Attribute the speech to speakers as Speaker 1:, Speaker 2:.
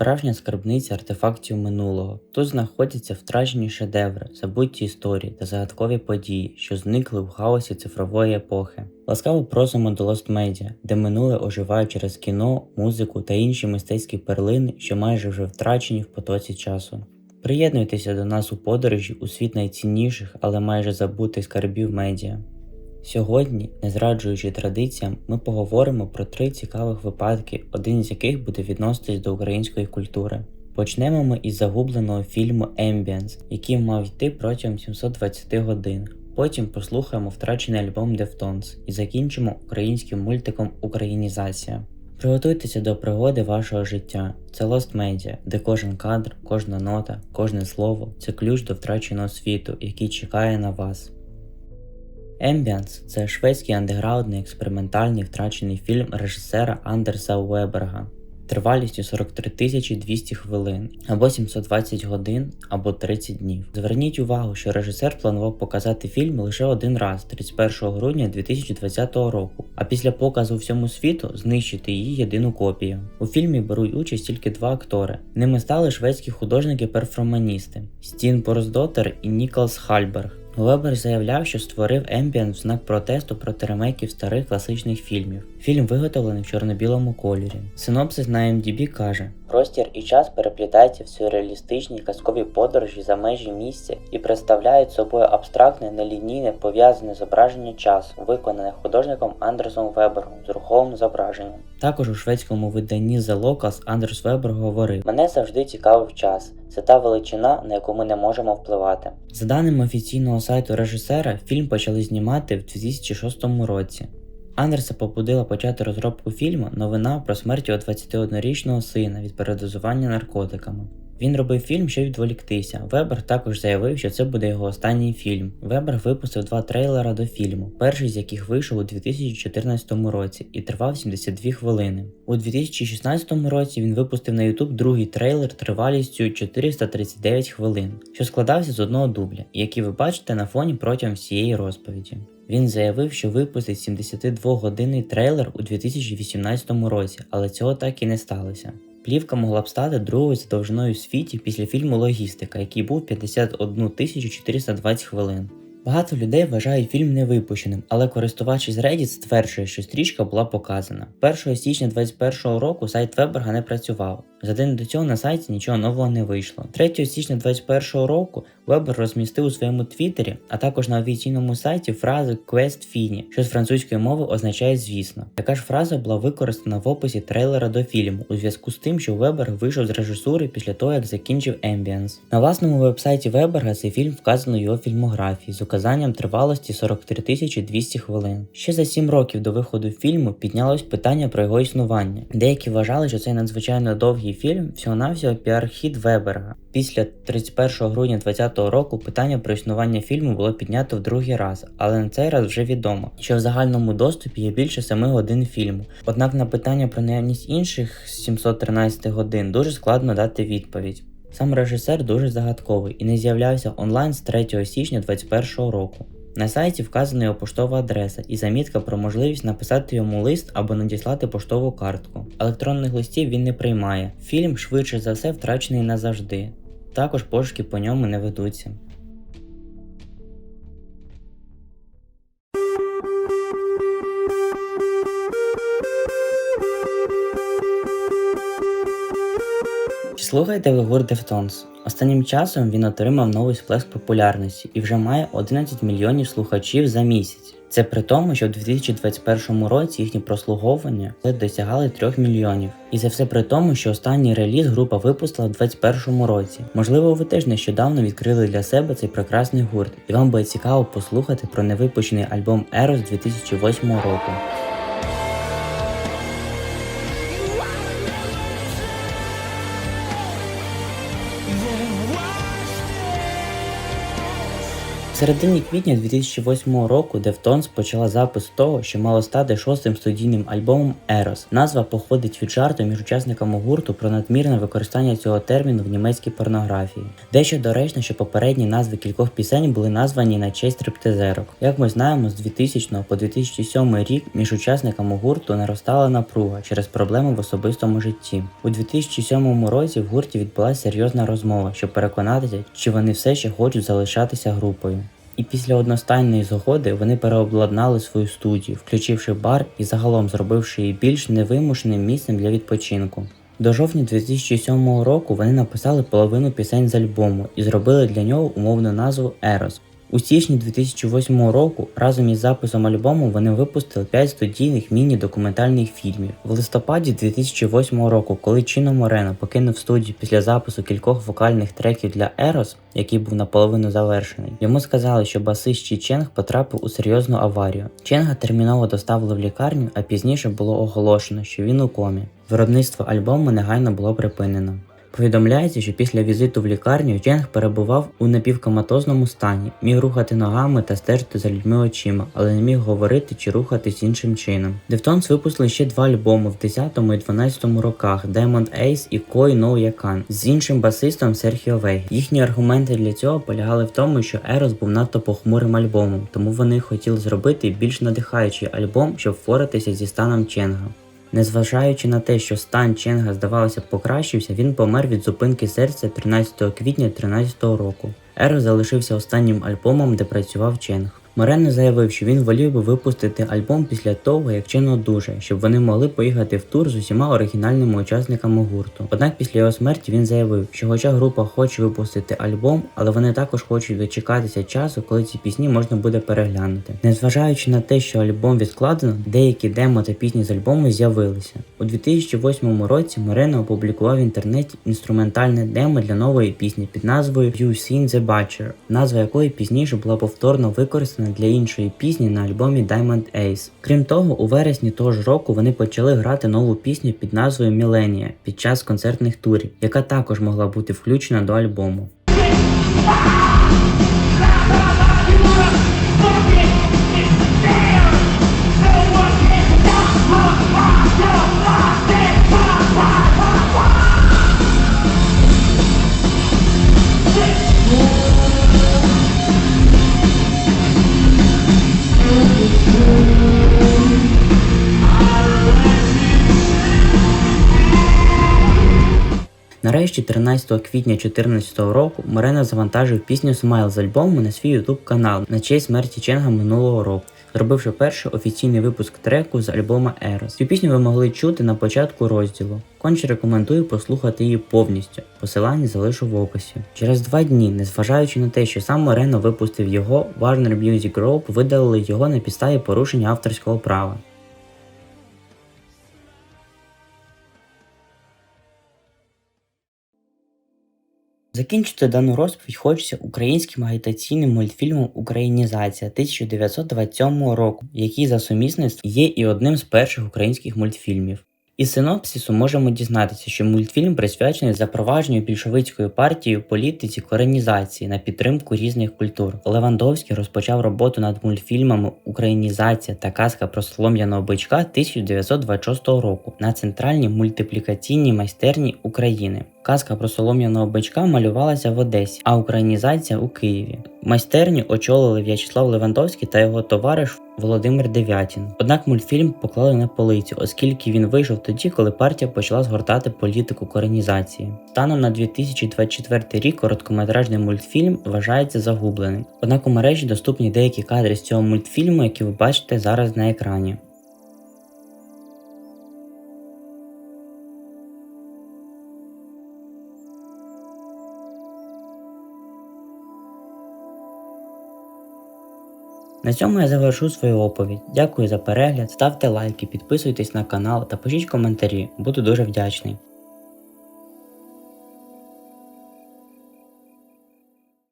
Speaker 1: справжня скарбниця артефактів минулого. Тут знаходяться втрачені шедеври, забуті історії та загадкові події, що зникли в хаосі цифрової епохи. Ласкаво просимо до Lost Media, де минуле оживає через кіно, музику та інші мистецькі перлини, що майже вже втрачені в потоці часу. Приєднуйтеся до нас у подорожі у світ найцінніших, але майже забутих скарбів медіа. Сьогодні, не зраджуючи традиціям, ми поговоримо про три цікавих випадки, один з яких буде відноситись до української культури. Почнемо ми із загубленого фільму Ambience, який мав йти протягом 720 годин. Потім послухаємо втрачений альбом Deftones і закінчимо українським мультиком Українізація. Приготуйтеся до пригоди вашого життя. Це Lost Media, де кожен кадр, кожна нота, кожне слово це ключ до втраченого світу, який чекає на вас. Ембіанс це шведський андеграундний експериментальний втрачений фільм режисера Андерса Уеберга тривалістю 43 200 хвилин або 720 годин або 30 днів. Зверніть увагу, що режисер планував показати фільм лише один раз 31 грудня 2020 року, а після показу всьому світу знищити її єдину копію. У фільмі беруть участь тільки два актори. Ними стали шведські художники-перформаністи Стін Порсдотер і Ніколас Хальберг. Вебер заявляв, що створив Ембієнт в знак протесту проти ремейків старих класичних фільмів. Фільм виготовлений в чорно-білому кольорі. Синопсис на MDB каже: Простір і час переплітаються в сюрреалістичній казковій подорожі за межі місця і представляють собою абстрактне, нелінійне пов'язане зображення часу, виконане художником Андерсом Вебергом з руховим зображенням. Також у шведському виданні The Locals Андерс Вебер говорив: Мене завжди цікавив час. Це та величина, на яку ми не можемо впливати. За даними офіційного сайту режисера, фільм почали знімати в 2006 році. Андерса побудила почати розробку фільму новина про смерть його 21-річного сина від передозування наркотиками. Він робив фільм, щоб відволіктися. Вебер також заявив, що це буде його останній фільм. Вебер випустив два трейлера до фільму, перший з яких вийшов у 2014 році і тривав 72 хвилини. У 2016 році він випустив на YouTube другий трейлер тривалістю 439 хвилин, що складався з одного дубля, який ви бачите на фоні протягом всієї розповіді. Він заявив, що випустить 72-годинний трейлер у 2018 році, але цього так і не сталося. Плівка могла б стати другою за довжиною в світі після фільму Логістика, який був 51 420 хвилин. Багато людей вважають фільм невипущеним, але користувач із Reddit стверджує, що стрічка була показана. 1 січня 2021 року сайт Веберга не працював. За день до цього на сайті нічого нового не вийшло. 3 січня 2021 року Вебер розмістив у своєму твіттері, а також на офіційному сайті фразу Quest Fini, що з французької мови означає звісно. Така ж фраза була використана в описі трейлера до фільму у зв'язку з тим, що Вебер вийшов з режисури після того, як закінчив Ambience. На власному вебсайті Веберга цей фільм вказано його фільмографії з указанням тривалості 43 200 хвилин. Ще за 7 років до виходу фільму піднялось питання про його існування. Деякі вважали, що цей надзвичайно довгий фільм всього-навсього піар-хід Веберга. Після 31 грудня 2020 року питання про існування фільму було піднято в другий раз, але на цей раз вже відомо, що в загальному доступі є більше 7 годин фільму. Однак на питання про наявність інших 713 годин дуже складно дати відповідь. Сам режисер дуже загадковий і не з'являвся онлайн з 3 січня 2021 року. На сайті вказана його поштова адреса і замітка про можливість написати йому лист або надіслати поштову картку. Електронних листів він не приймає. Фільм швидше за все втрачений назавжди. Також пошуки по ньому не ведуться. Чи слухаєте ви гурт Deftones? Останнім часом він отримав новий сплеск популярності і вже має 11 мільйонів слухачів за місяць. Це при тому, що в 2021 році їхні прослуговування досягали 3 мільйонів. І це все при тому, що останній реліз група випустила в 2021 році. Можливо, ви теж нещодавно відкрили для себе цей прекрасний гурт, і вам буде цікаво послухати про невипущений альбом Eros 2008 року. Середині квітня 2008 року Deftones почала запис того, що мало стати шостим студійним альбомом Eros. Назва походить від жарту між учасниками гурту про надмірне використання цього терміну в німецькій порнографії. Дещо доречно, що попередні назви кількох пісень були названі на честь стриптизерок. Як ми знаємо, з 2000 по 2007 рік між учасниками гурту наростала напруга через проблеми в особистому житті. У 2007 році в гурті відбулася серйозна розмова, щоб переконатися, чи вони все ще хочуть залишатися групою. І після одностайної згоди вони переобладнали свою студію, включивши бар і загалом зробивши її більш невимушеним місцем для відпочинку. До жовтня 2007 року вони написали половину пісень з альбому і зробили для нього умовну назву Eros. У січні 2008 року разом із записом альбому вони випустили 5 студійних міні-документальних фільмів. В листопаді 2008 року, коли Чіно Морено покинув студію після запису кількох вокальних треків для Eros, який був наполовину завершений, йому сказали, що басист Чі Ченг потрапив у серйозну аварію. Ченга терміново доставили в лікарню, а пізніше було оголошено, що він у комі. Виробництво альбому негайно було припинено. Повідомляється, що після візиту в лікарню Ченг перебував у напівкоматозному стані, міг рухати ногами та стежити за людьми очима, але не міг говорити чи рухатись іншим чином. Deftones випустили ще два альбоми в 10 і 12 роках Diamond Ace і Koi No Yakan з іншим басистом Серхіо Вей. Їхні аргументи для цього полягали в тому, що Eros був надто похмурим альбомом, тому вони хотіли зробити більш надихаючий альбом, щоб впоратися зі станом Ченга. Незважаючи на те, що стан Ченга, здавалося, покращився, він помер від зупинки серця 13 квітня 2013 року. Еро залишився останнім альбомом, де працював Ченг. Морено заявив, що він волів би випустити альбом після того, як Чен одужає, щоб вони могли поїхати в тур з усіма оригінальними учасниками гурту. Однак після його смерті він заявив, що хоча група хоче випустити альбом, але вони також хочуть дочекатися часу, коли ці пісні можна буде переглянути. Незважаючи на те, що альбом відкладено, деякі демо та пісні з альбому з'явилися. У 2008 році Морено опублікував в інтернеті інструментальне демо для нової пісні під назвою You Seen the Butcher, назва якої пізніше була повторно використана для іншої пісні на альбомі Diamond Ace. Крім того, у вересні того ж року вони почали грати нову пісню під назвою Міленія під час концертних турів, яка також могла бути включена до альбому. Нарешті, 13 квітня 2014 року, Морено завантажив пісню Смайл з альбому на свій YouTube канал на честь смерті Ченга минулого року, зробивши перший офіційний випуск треку з альбома Eros. Цю пісню ви могли чути на початку розділу. Конче рекомендую послухати її повністю. Посилання залишу в описі. Через два дні, незважаючи на те, що сам Морено випустив його, Warner Music Group видалили його на підставі порушення авторського права. Закінчити дану розповідь хочеться українським агітаційним мультфільмом Українізація 1927 року, який за сумісництвом є і одним з перших українських мультфільмів. Із синопсису можемо дізнатися, що мультфільм присвячений запровадженню більшовицької партії у політиці коренізації на підтримку різних культур. Левандовський розпочав роботу над мультфільмами Українізація та казка про солом'яного бичка 1926 року на центральній мультиплікаційній майстерні України. Казка про солом'яного бичка малювалася в Одесі, а українізація у Києві. Майстерню очолили В'ячеслав Левандовський та його товариш Володимир Дев'ятін. Однак мультфільм поклали на полицю, оскільки він вийшов тоді, коли партія почала згортати політику коренізації. Станом на 2024 рік короткометражний мультфільм вважається загубленим. Однак у мережі доступні деякі кадри з цього мультфільму, які ви бачите зараз на екрані. На цьому я завершу свою оповідь. Дякую за перегляд, ставте лайки, підписуйтесь на канал та пишіть коментарі, буду дуже вдячний.